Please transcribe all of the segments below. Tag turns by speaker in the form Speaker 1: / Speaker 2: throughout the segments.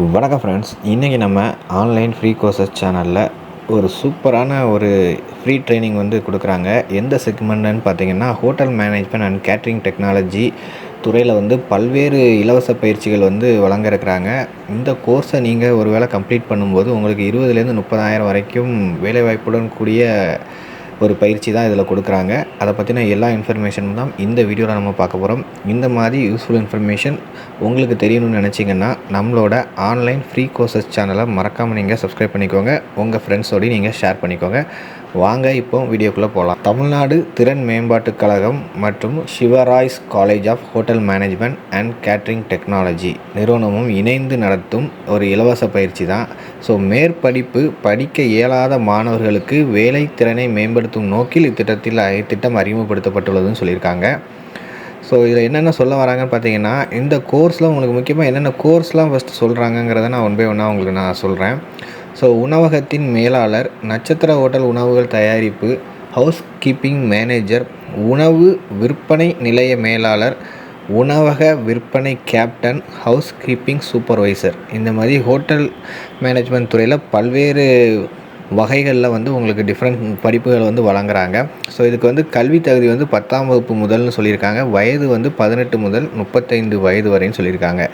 Speaker 1: வணக்கம் ஃப்ரெண்ட்ஸ் இன்றைக்கி நம்ம ஆன்லைன் ஃப்ரீ கோர்சஸ் சேனலில் ஒரு சூப்பரான ஒரு ஃப்ரீ ட்ரைனிங் வந்து கொடுக்குறாங்க. எந்த செக்மெண்ட்னு பார்த்தீங்கன்னா hotel management and catering technology துறையில் வந்து பல்வேறு இலவச பயிற்சிகள் வந்து வழங்க இருக்கிறாங்க இந்த கோர்ஸை நீங்கள் ஒரு வேளை கம்ப்ளீட் பண்ணும்போது உங்களுக்கு இருபதுலேருந்து முப்பதாயிரம் வரைக்கும் வேலைவாய்ப்புடன் கூடிய ஒரு பயிற்சி தான் இதில் கொடுக்குறாங்க. அதை பற்றின எல்லா இன்ஃபர்மேஷனும் தான் இந்த வீடியோவில் நம்ம பார்க்க போகிறோம். இந்த மாதிரி யூஸ்ஃபுல் இன்ஃபர்மேஷன் உங்களுக்கு தெரியணும்னு நினச்சிங்கன்னா நம்மளோட ஆன்லைன் ஃப்ரீ கோர்சஸ் சேனலை மறக்காமல் நீங்கள் சப்ஸ்கிரைப் பண்ணிக்கோங்க. உங்கள் ஃப்ரெண்ட்ஸோடய நீங்கள் ஷேர் பண்ணிக்கோங்க. வாங்க இப்போ வீடியோக்குள்ளே போகலாம் தமிழ்நாடு திறன் மேம்பாட்டுக் கழகம் மற்றும் Shevaroys college of hotel management and catering technology நிறுவனமும் இணைந்து நடத்தும் ஒரு இலவச பயிற்சி தான். ஸோ மேற்படிப்பு படிக்க இயலாத மாணவர்களுக்கு வேலை திறனை மேம்படுத்தும் நோக்கில் இத்திட்டத்தில் திட்டம் அறிமுகப்படுத்தப்பட்டுள்ளதுன்னு சொல்லியிருக்காங்க. ஸோ இதில் என்னென்ன சொல்ல வராங்கன்னு பார்த்தீங்கன்னா இந்த கோர்ஸில் உங்களுக்கு முக்கியமாக என்னென்ன கோர்ஸ்லாம் ஃபஸ்ட்டு சொல்கிறாங்கங்கிறத நான் ஒன் பை ஒன்னாக உங்களுக்கு நான் சொல்கிறேன் ஸோ உணவகத்தின் மேலாளர் நட்சத்திர ஹோட்டல் உணவுகள் தயாரிப்பு ஹவுஸ் கீப்பிங் மேனேஜர் உணவு விற்பனை நிலைய மேலாளர் உணவக விற்பனை கேப்டன் ஹவுஸ் கீப்பிங் சூப்பர்வைசர் இந்த மாதிரி ஹோட்டல் மேனேஜ்மெண்ட் துறையில் பல்வேறு வகைகளில் வந்து உங்களுக்கு டிஃப்ரெண்ட் படிப்புகள் வந்து வழங்குறாங்க. ஸோ இதுக்கு வந்து கல்வி தகுதி வந்து பத்தாம் வகுப்பு முதல்னு சொல்லியிருக்காங்க. வயது வந்து பதினெட்டு முதல் முப்பத்தைந்து வயது வரைன்னு சொல்லியிருக்காங்க.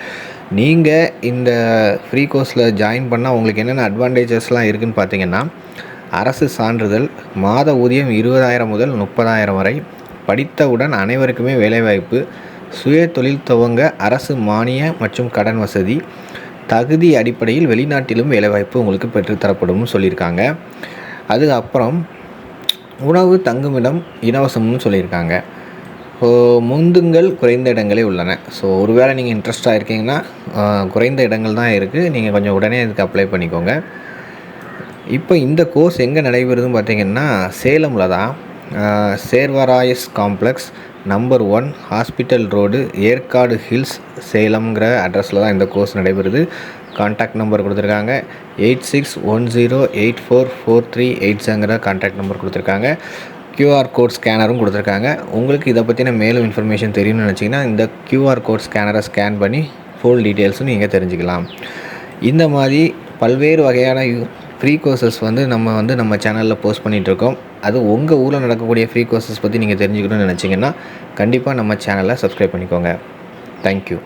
Speaker 1: நீங்கள் இந்த ஃப்ரீ கோர்ஸில் ஜாயின் பண்ணால் உங்களுக்கு என்னென்ன அட்வான்டேஜஸ்லாம் இருக்குதுன்னு பார்த்தீங்கன்னா அரசு சான்றிதழ் மாத ஊதியம் இருபதாயிரம் முதல் முப்பதாயிரம் வரை படித்தவுடன் அனைவருக்குமே வேலைவாய்ப்பு சுய தொழில் துவங்க அரசு மானிய மற்றும் கடன் வசதி தகுதி அடிப்படையில் வெளிநாட்டிலும் வேலைவாய்ப்பு உங்களுக்கு பெற்றுத்தரப்படும் சொல்லியிருக்காங்க. அது அப்புறம் உணவு தங்குமிடம் இலவசம்னு சொல்லியிருக்காங்க. ஸோ முந்துங்கள் குறைந்த இடங்களே உள்ளன. ஸோ ஒருவேளை நீங்கள் இன்ட்ரெஸ்டாக இருக்கீங்கன்னா குறைந்த இடங்கள் தான் இருக்குது நீங்கள் கொஞ்சம் உடனே இதுக்கு அப்ளை பண்ணிக்கோங்க. இப்போ இந்த கோர்ஸ் எங்கே நடைபெறுதுன்னு பார்த்தீங்கன்னா சேலமில் தான் Shevaroys complex number one hospital road Yercaud hills சேலம்ங்கிற அட்ரஸில் தான் இந்த கோர்ஸ் நடைபெறுது. கான்டாக்ட் நம்பர் கொடுத்துருக்காங்க. Eight six one zero eight four four three எயிட்ஸுங்கிற contact number கொடுத்துருக்காங்க. க்யூஆர் கோட் ஸ்கேனரும் கொடுத்துருக்காங்க. உங்களுக்கு இதை பற்றின மேலும் இன்ஃபர்மேஷன் தெரியும்னு நினச்சிங்கன்னா இந்த க்யூஆர் கோட் ஸ்கேனரை ஸ்கேன் பண்ணி ஃபுல் டீட்டெயில்ஸும் நீங்கள் தெரிஞ்சுக்கலாம். இந்த மாதிரி பல்வேறு வகையான ஃப்ரீ கோர்சஸ் வந்து நம்ம வந்து நம்ம சேனலில் போஸ்ட் பண்ணிகிட்ருக்கோம் அது உங்கள் ஊரில் நடக்கக்கூடிய ஃப்ரீ கோர்சஸ் பற்றி நீங்கள் தெரிஞ்சுக்கணும்னு நினச்சிங்கன்னா கண்டிப்பாக நம்ம சேனலை சப்ஸ்கிரைப் பண்ணிக்கோங்க. தேங்க்யூ